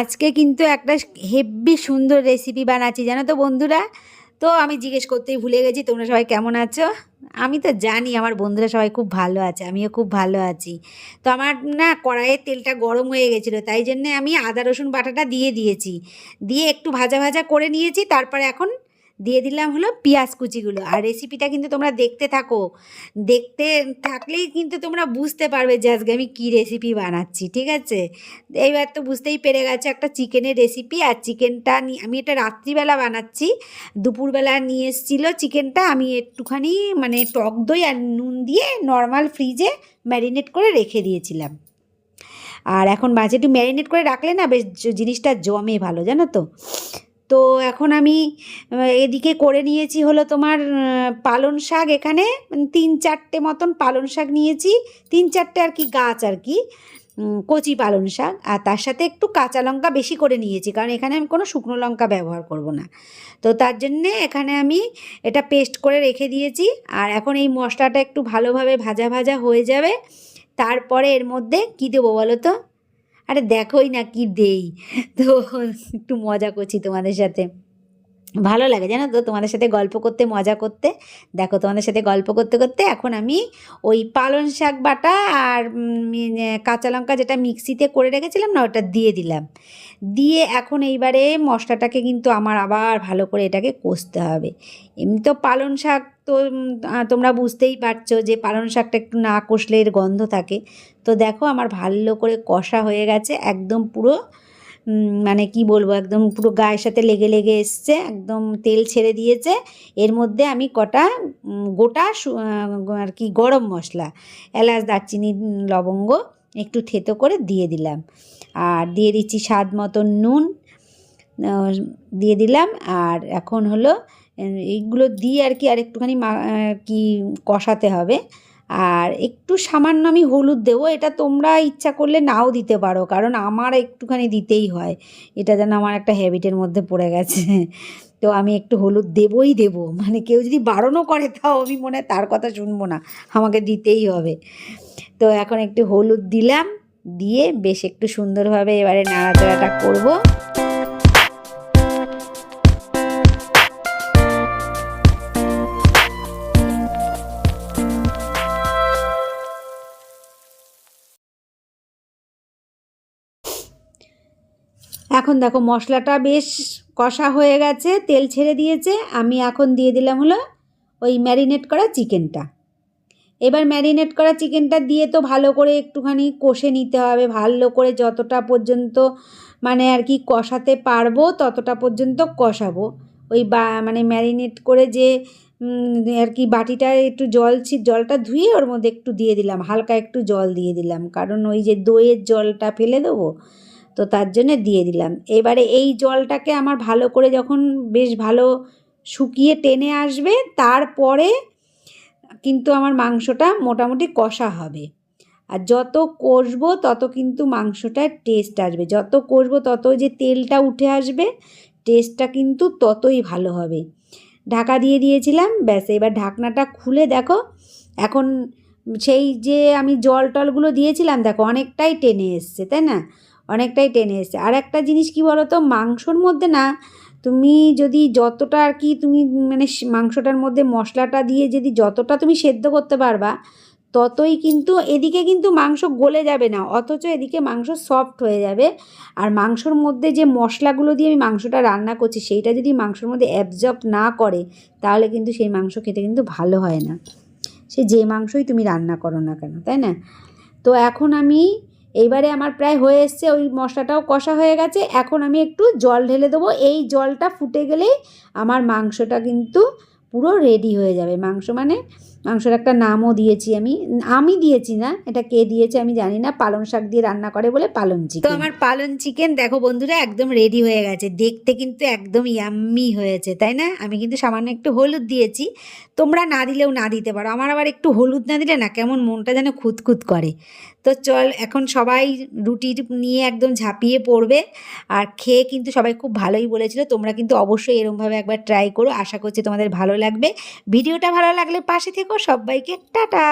আজকে কিন্তু একটা হেভি সুন্দর রেসিপি বানাচ্ছি, জানো তো বন্ধুরা? তো আমি জিজ্ঞেস করতেই ভুলে গেছি, তোমরা সবাই কেমন আছো? আমি তো জানি আমার বন্ধুরা সবাই খুব ভালো আছে, আমিও খুব ভালো আছি। তো আমার না কড়াইয়ের তেলটা গরম হয়ে গেছিল, তাই জন্যে আমি আদা, রসুন বাটাটা দিয়ে দিয়েছি। দিয়ে একটু ভাজা ভাজা করে নিয়েছি, তারপরে এখন দিয়ে দিলাম হলো পেঁয়াজ কুচিগুলো। আর রেসিপিটা কিন্তু তোমরা দেখতে থাকো। দেখতে থাকলেই কিন্তু তোমরা বুঝতে পারবে যে আজকে আমি কী রেসিপি বানাচ্ছি, ঠিক আছে? এইবার তো বুঝতেই পেরে গেছে একটা চিকেনের রেসিপি আর চিকেনটা নি- আমি এটা রাত্রিবেলা বানাচ্ছি। দুপুরবেলা নিয়ে এসেছিল চিকেনটা। আমি একটুখানি মানে টক দই আর নুন দিয়ে নর্মাল ফ্রিজে ম্যারিনেট করে রেখে দিয়েছিলাম। আর এখন মাঝে একটু ম্যারিনেট করে রাখলে না বেশ জিনিসটা জমে ভালো, জানো তো? তো এখন আমি এদিকে করে নিয়েছি হলো তোমার আহ, পালং শাক। এখানে তিন চারটে মতন পালং শাক নিয়েছি। তিন চারটে আর কি গাছ আর কি কচি পালং শাক। আর তার সাথে একটু কাঁচা লঙ্কা বেশি করে নিয়েছি কারণ এখানে আমি কোনো শুকনো লঙ্কা ব্যবহার করব না। তো তার জন্যে এখানে আমি এটা পেস্ট করে রেখে দিয়েছি। আর এখন এই মশলাটা একটু ভালোভাবে ভাজা ভাজা হয়ে যাবে। তারপরে এর মধ্যে কী দেবো বলো তো? আরে দেখোই না কি দেই। তো একটু মজা করছি তোমাদের সাথে। ভালো লাগে, জানো তো? তোমাদের সাথে গল্প করতে, মজা করতে। দেখো, তোমাদের সাথে গল্প করতে করতে এখন আমি ওই পালং শাক বাটা আর কাঁচা লঙ্কা যেটা মিক্সিতে করে রেখেছিলাম না, ওটা দিয়ে দিলাম। দিয়ে এখন এইবারে মশলাটাকে কিন্তু আমার আবার ভালো করে এটাকে কষতে হবে। এমনি তো পালং শাক তো তোমরা বুঝতেই পারছ যে পালং শাকটা একটু না কষলে এর গন্ধ থাকে। তো দেখো, আমার ভালো করে কষা হয়ে গেছে, একদম পুরো মানে কি বলব, একদম পুরো গায়ের সাথে লেগে লেগে এসছে, একদম তেল ছেড়ে দিয়েছে। এর মধ্যে আমি কটা গোটা আর কি গরম মশলা, এলাচ, দারচিনি লবঙ্গ একটু থেতো করে দিয়ে দিলাম। আর দিয়ে দিচ্ছি স্বাদ মতন নুন দিয়ে দিলাম। আর এখন হলো এইগুলো দিয়ে আর কি আর একটুখানি কি কষাতে হবে। আর একটু সামান্য আমি হলুদ দেবো, এটা তোমরা ইচ্ছা করলে নাও দিতে পারো, কারণ আমার একটুখানি দিতেই হয়। এটা যেন আমার একটা হ্যাবিটের মধ্যে পড়ে গেছে। তো আমি একটু হলুদ দেবই দেবো। মানে কেউ যদি বারণও করে, তাও আমি মনে তার কথা শুনব না। আমাকে দিতেই হবে। তো এখন একটু হলুদ দিলাম, দিয়ে বেশ একটু সুন্দরভাবে এবারে নাড়াচাড়াটা করব। এখন দেখো মশলাটা বেশ কষা হয়ে গেছে, তেল ছেড়ে দিয়েছে। আমি এখন দিয়ে দিলাম হলো ওই ম্যারিনেট করা চিকেনটা। এবার ম্যারিনেট করা চিকেনটা দিয়ে তো ভালো করে একটুখানি কষে নিতে হবে, ভালো করে যতটা পর্যন্ত মানে আর কি কষাতে পারব ততটা পর্যন্ত কষাবো। ওই বা মানে ম্যারিনেট করে যে আর কি বাটিটায় একটু জল ছি, জলটা ধুয়ে ওর মধ্যে একটু দিয়ে দিলাম, হালকা একটু জল দিয়ে দিলাম। কারণ ওই যে দইয়ের জলটা ফেলে দেবো তো তার জন্য দিয়ে দিলাম। এবারে এই জলটাকে আমার ভালো করে যখন বেশ ভালো শুকিয়ে টেনে আসবে, তারপরে কিন্তু আমার মাংসটা মোটামুটি কষা হবে। আর যত কষবো তত কিন্তু মাংসটার টেস্ট আসবে। যত কষবো তত যে তেলটা উঠে আসবে টেস্টটা কিন্তু ততই ভালো হবে। ঢাকা দিয়ে দিয়েছিলাম, ব্যাস। এবার ঢাকনাটা খুলে দেখো, এখন সেই যে আমি জল টলগুলো দিয়েছিলাম, দেখো অনেকটাই টেনে এসছে, তাই না? অনেকটাই টেনে এসছে। আর একটা জিনিস কি বলো তো মাংসর মধ্যে না, তুমি যদি যতটা আর কি তুমি মানে মাংসটার মধ্যে মশলাটা দিয়ে যদি যতটা তুমি সেদ্ধ করতে পারবা, ততই কিন্তু এদিকে কিন্তু মাংস গলে যাবে না। অথচ এদিকে মাংস সফট হয়ে যাবে। আর মাংসর মধ্যে যে মশলাগুলো দিয়ে আমি মাংসটা রান্না করছি, সেইটা যদি মাংসর মধ্যে অ্যাবজর্ব না করে, তাহলে কিন্তু সেই মাংস খেতে কিন্তু ভালো হয় না। সে যে মাংসই তুমি রান্না করো না কেন, তাই না? তো এখন আমি এইবারে আমার প্রায় হয়ে এসছে, ওই মশলাটাও কষা হয়ে গেছে। এখন আমি একটু জল ঢেলে দেবো। এই জলটা ফুটে গেলেই আমার মাংসটা কিন্তু পুরো রেডি হয়ে যাবে। মাংস মানে মাংসের একটা নামও দিয়েছি আমি। আমি দিয়েছি না এটা কে দিয়েছে আমি জানি না। পালং শাক দিয়ে রান্না করে বলে পালং চিকেন তো আমার পালং চিকেন দেখো বন্ধুরা একদম রেডি হয়ে গেছে। দেখতে কিন্তু একদম ইয়াম্মি হয়েছে তাই না? আমি কিন্তু সামান্য একটু হলুদ দিয়েছি। তোমরা না দিলেও না দিতে পারো। আমার আবার একটু হলুদ না দিলে না কেমন মনটা যেন খুঁতখুত করে। তো চল এখন সবাই রুটি নিয়ে একদম ঝাঁপিয়ে পড়বে। আর খেয়ে কিন্তু সবাই খুব ভালোই বলেছিল। তোমরা কিন্তু অবশ্যই এরমভাবে একবার ট্রাই করো। আশা করছি তোমাদের ভালো লাগবে। ভিডিওটা ভালো লাগলে পাশে থেকো। সবাইকে টাটা।